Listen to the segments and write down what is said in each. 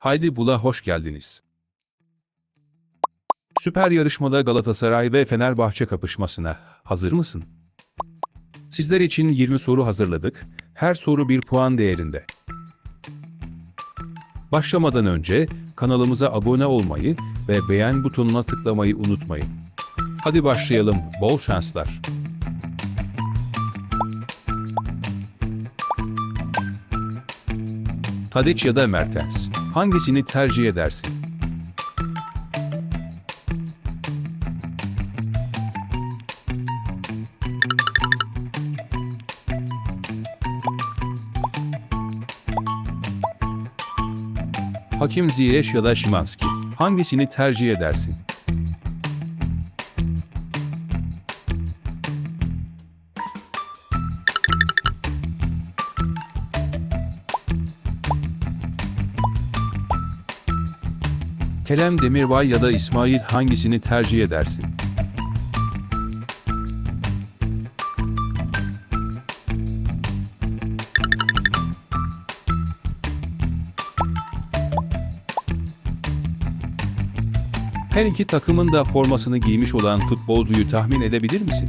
Haydi Bula hoş geldiniz. Süper yarışmada Galatasaray ve Fenerbahçe kapışmasına hazır mısın? Sizler için 20 soru hazırladık. Her soru bir puan değerinde. Başlamadan önce kanalımıza abone olmayı ve beğen butonuna tıklamayı unutmayın. Hadi başlayalım. Bol şanslar. Tadiç ya da Mertens. Hangisini tercih edersin? Hakim Ziyech ya da Şimanski. Hangisini tercih edersin? Kerem Demirbay ya da İsmail hangisini tercih edersin? Her iki takımın da formasını giymiş olan futbolcuyu tahmin edebilir misin?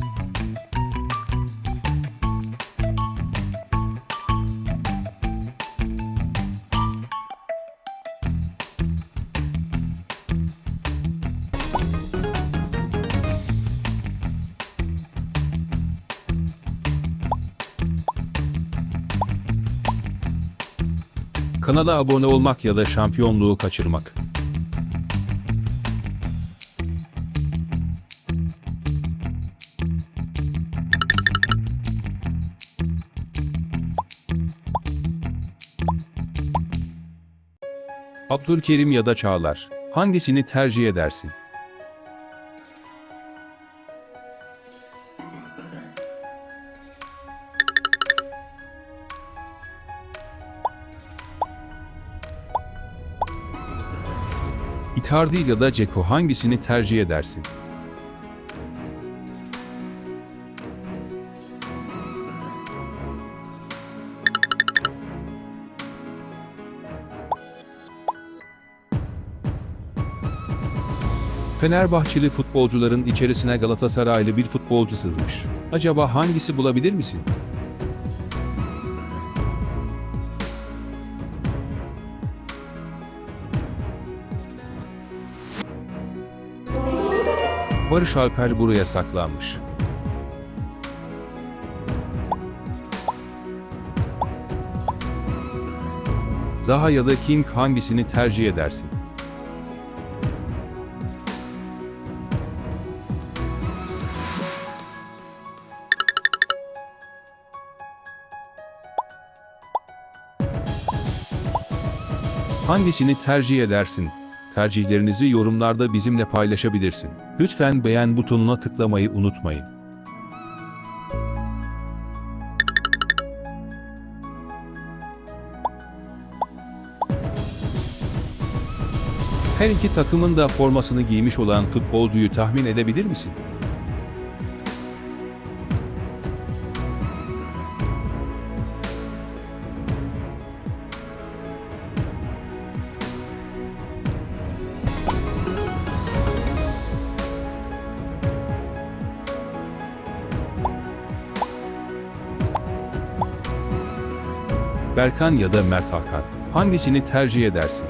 Kanala abone olmak ya da şampiyonluğu kaçırmak. Abdülkerim ya da Çağlar. Hangisini tercih edersin? Icardi ya da Ceko hangisini tercih edersin? Fenerbahçeli futbolcuların içerisine Galatasaraylı bir futbolcu sızmış. Acaba hangisi bulabilir misin? Barış Alper buraya saklanmış. Zaha ya da King hangisini tercih edersin? Hangisini tercih edersin? Tercihlerinizi yorumlarda bizimle paylaşabilirsin. Lütfen beğen butonuna tıklamayı unutmayın. Her iki takımın da formasını giymiş olan futbolcuyu tahmin edebilir misin? Berkan ya da Mert Hakan. Hangisini tercih edersin?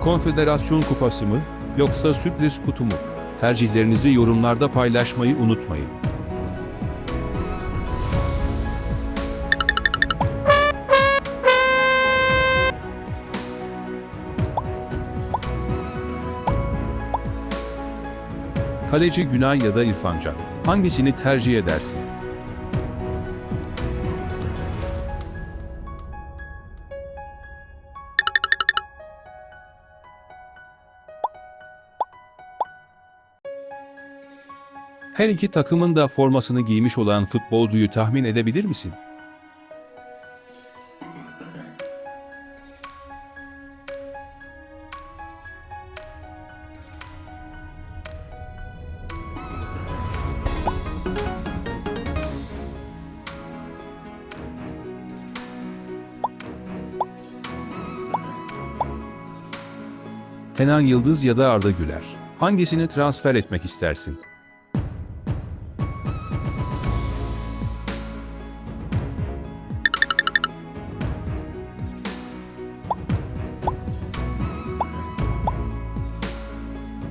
Konfederasyon Kupası mı yoksa sürpriz kutu mu? Tercihlerinizi yorumlarda paylaşmayı unutmayın. Kaleci Günay ya da İrfan Can. Hangisini tercih edersin? Her iki takımın da formasını giymiş olan futbolcuyu tahmin edebilir misin? Kenan Yıldız ya da Arda Güler. Hangisini transfer etmek istersin?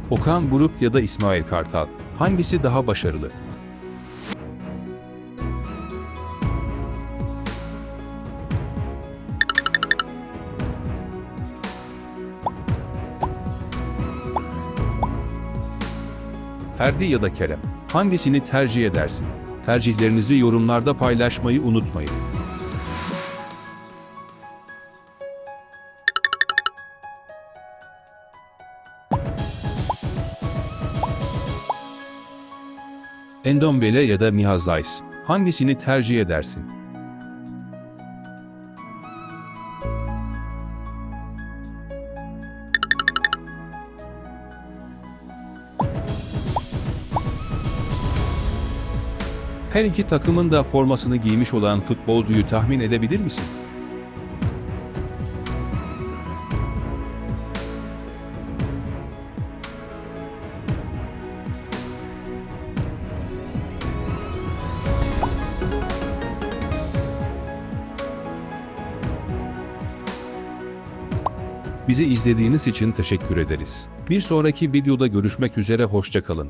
Okan Buruk ya da İsmail Kartal. Hangisi daha başarılı? Ferdi ya da Kerem. Hangisini tercih edersin? Tercihlerinizi yorumlarda paylaşmayı unutmayın. Endombele ya da Mihaz Zeiss. Hangisini tercih edersin? Her iki takımın da formasını giymiş olan futbolcuyu tahmin edebilir misin? Bizi izlediğiniz için teşekkür ederiz. Bir sonraki videoda görüşmek üzere hoşçakalın.